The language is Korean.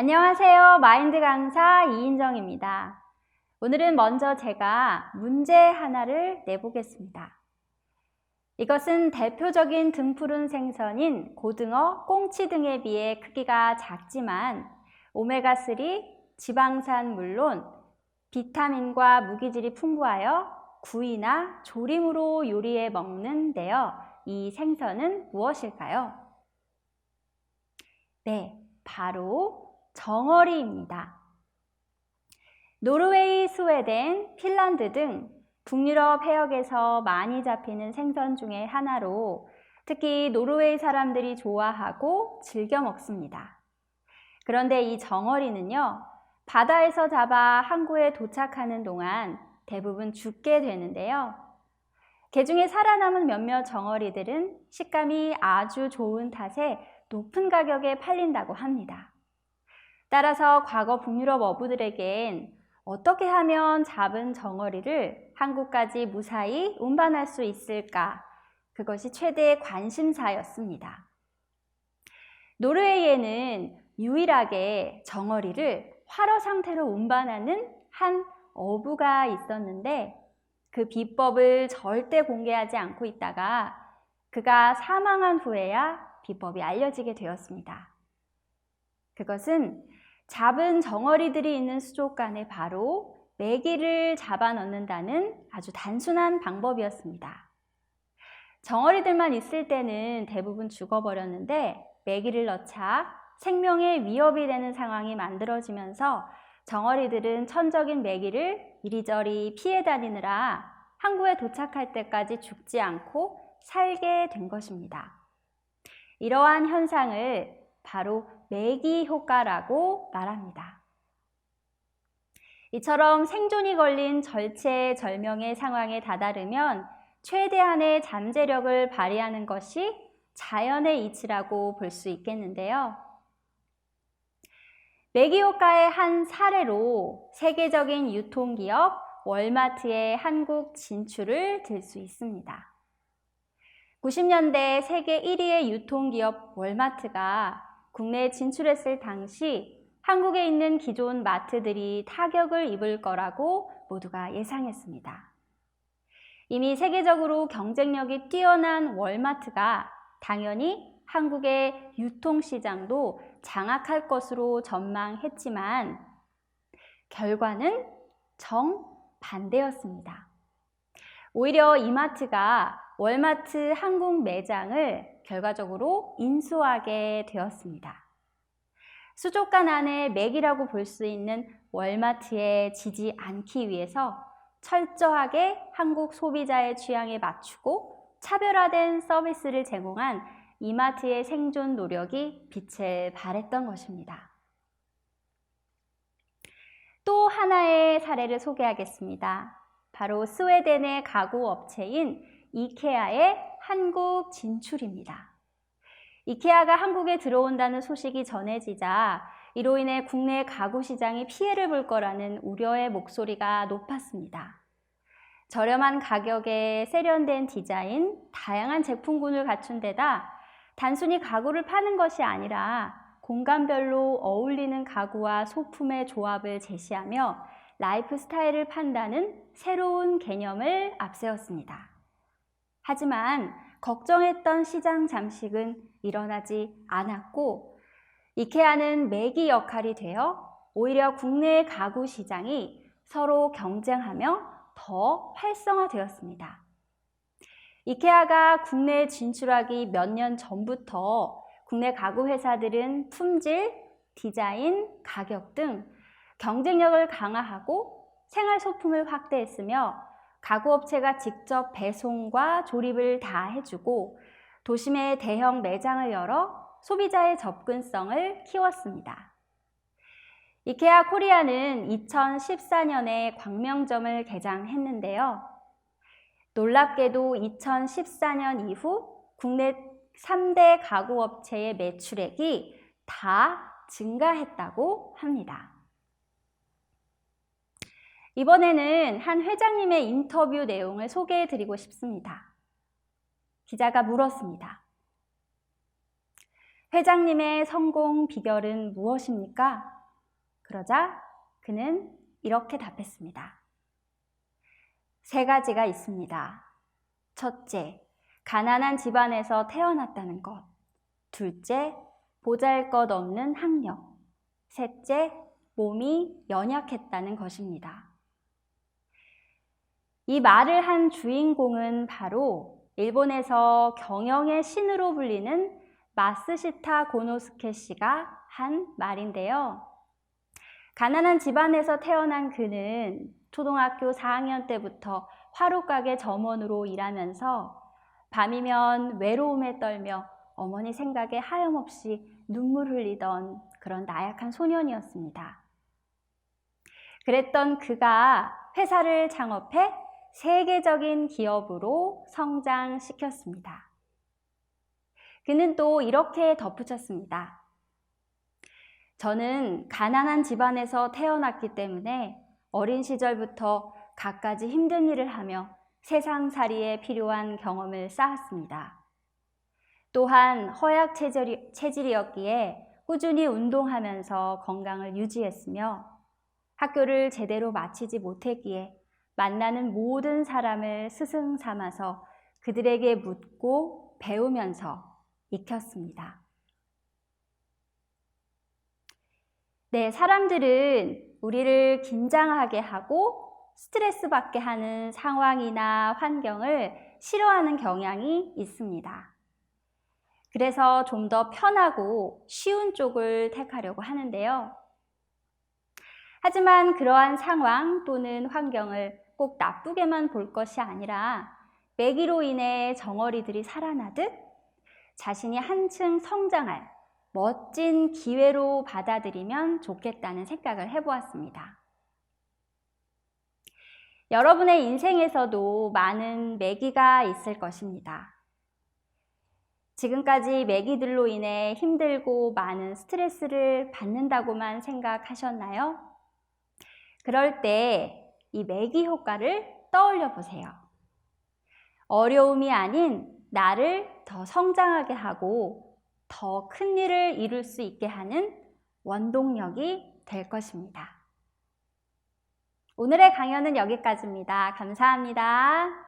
안녕하세요. 마인드 강사 이인정입니다. 오늘은 먼저 제가 문제 하나를 내보겠습니다. 이것은 대표적인 등푸른 생선인 고등어, 꽁치 등에 비해 크기가 작지만 오메가3, 지방산 물론 비타민과 무기질이 풍부하여 구이나 조림으로 요리해 먹는데요. 이 생선은 무엇일까요? 네, 바로 정어리입니다. 노르웨이, 스웨덴, 핀란드 등 북유럽 해역에서 많이 잡히는 생선 중에 하나로 특히 노르웨이 사람들이 좋아하고 즐겨 먹습니다. 그런데 이 정어리는요, 바다에서 잡아 항구에 도착하는 동안 대부분 죽게 되는데요. 개 중에 살아남은 몇몇 정어리들은 식감이 아주 좋은 탓에 높은 가격에 팔린다고 합니다. 따라서 과거 북유럽 어부들에겐 어떻게 하면 잡은 정어리를 한국까지 무사히 운반할 수 있을까? 그것이 최대의 관심사였습니다. 노르웨이에는 유일하게 정어리를 활어 상태로 운반하는 한 어부가 있었는데 그 비법을 절대 공개하지 않고 있다가 그가 사망한 후에야 비법이 알려지게 되었습니다. 그것은 잡은 정어리들이 있는 수족관에 바로 메기를 잡아 넣는다는 아주 단순한 방법이었습니다. 정어리들만 있을 때는 대부분 죽어버렸는데 메기를 넣자 생명에 위협이 되는 상황이 만들어지면서 정어리들은 천적인 메기를 이리저리 피해 다니느라 항구에 도착할 때까지 죽지 않고 살게 된 것입니다. 이러한 현상을 바로 매기 효과라고 말합니다. 이처럼 생존이 걸린 절체절명의 상황에 다다르면 최대한의 잠재력을 발휘하는 것이 자연의 이치라고 볼 수 있겠는데요. 매기 효과의 한 사례로 세계적인 유통기업 월마트의 한국 진출을 들 수 있습니다. 90년대 세계 1위의 유통기업 월마트가 국내에 진출했을 당시 한국에 있는 기존 마트들이 타격을 입을 거라고 모두가 예상했습니다. 이미 세계적으로 경쟁력이 뛰어난 월마트가 당연히 한국의 유통시장도 장악할 것으로 전망했지만 결과는 정반대였습니다. 오히려 이마트가 월마트 한국 매장을 결과적으로 인수하게 되었습니다. 수족관 안에 맥이라고 볼 수 있는 월마트에 지지 않기 위해서 철저하게 한국 소비자의 취향에 맞추고 차별화된 서비스를 제공한 이마트의 생존 노력이 빛을 발했던 것입니다. 또 하나의 사례를 소개하겠습니다. 바로 스웨덴의 가구 업체인 이케아의 한국 진출입니다. 이케아가 한국에 들어온다는 소식이 전해지자 이로 인해 국내 가구 시장이 피해를 볼 거라는 우려의 목소리가 높았습니다. 저렴한 가격에 세련된 디자인, 다양한 제품군을 갖춘 데다 단순히 가구를 파는 것이 아니라 공간별로 어울리는 가구와 소품의 조합을 제시하며 라이프 스타일을 판다는 새로운 개념을 앞세웠습니다. 하지만 걱정했던 시장 잠식은 일어나지 않았고 이케아는 매기 역할이 되어 오히려 국내 가구 시장이 서로 경쟁하며 더 활성화되었습니다. 이케아가 국내에 진출하기 몇 년 전부터 국내 가구 회사들은 품질, 디자인, 가격 등 경쟁력을 강화하고 생활 소품을 확대했으며 가구업체가 직접 배송과 조립을 다 해주고 도심에 대형 매장을 열어 소비자의 접근성을 키웠습니다. 이케아 코리아는 2014년에 광명점을 개장했는데요. 놀랍게도 2014년 이후 국내 3대 가구업체의 매출액이 다 증가했다고 합니다. 이번에는 한 회장님의 인터뷰 내용을 소개해 드리고 싶습니다. 기자가 물었습니다. 회장님의 성공 비결은 무엇입니까? 그러자 그는 이렇게 답했습니다. 세 가지가 있습니다. 첫째, 가난한 집안에서 태어났다는 것. 둘째, 보잘 것 없는 학력. 셋째, 몸이 연약했다는 것입니다. 이 말을 한 주인공은 바로 일본에서 경영의 신으로 불리는 마스시타 고노스케 씨가 한 말인데요. 가난한 집안에서 태어난 그는 초등학교 4학년 때부터 화로가게 점원으로 일하면서 밤이면 외로움에 떨며 어머니 생각에 하염없이 눈물 흘리던 그런 나약한 소년이었습니다. 그랬던 그가 회사를 창업해 세계적인 기업으로 성장시켰습니다. 그는 또 이렇게 덧붙였습니다. 저는 가난한 집안에서 태어났기 때문에 어린 시절부터 갖가지 힘든 일을 하며 세상살이에 필요한 경험을 쌓았습니다. 또한 허약 체질이었기에 꾸준히 운동하면서 건강을 유지했으며 학교를 제대로 마치지 못했기에 만나는 모든 사람을 스승 삼아서 그들에게 묻고 배우면서 익혔습니다. 네, 사람들은 우리를 긴장하게 하고 스트레스 받게 하는 상황이나 환경을 싫어하는 경향이 있습니다. 그래서 좀 더 편하고 쉬운 쪽을 택하려고 하는데요. 하지만 그러한 상황 또는 환경을 꼭 나쁘게만 볼 것이 아니라 매기로 인해 정어리들이 살아나듯 자신이 한층 성장할 멋진 기회로 받아들이면 좋겠다는 생각을 해보았습니다. 여러분의 인생에서도 많은 매기가 있을 것입니다. 지금까지 매기들로 인해 힘들고 많은 스트레스를 받는다고만 생각하셨나요? 그럴 때 이 매기 효과를 떠올려 보세요. 어려움이 아닌 나를 더 성장하게 하고 더 큰 일을 이룰 수 있게 하는 원동력이 될 것입니다. 오늘의 강연은 여기까지입니다. 감사합니다.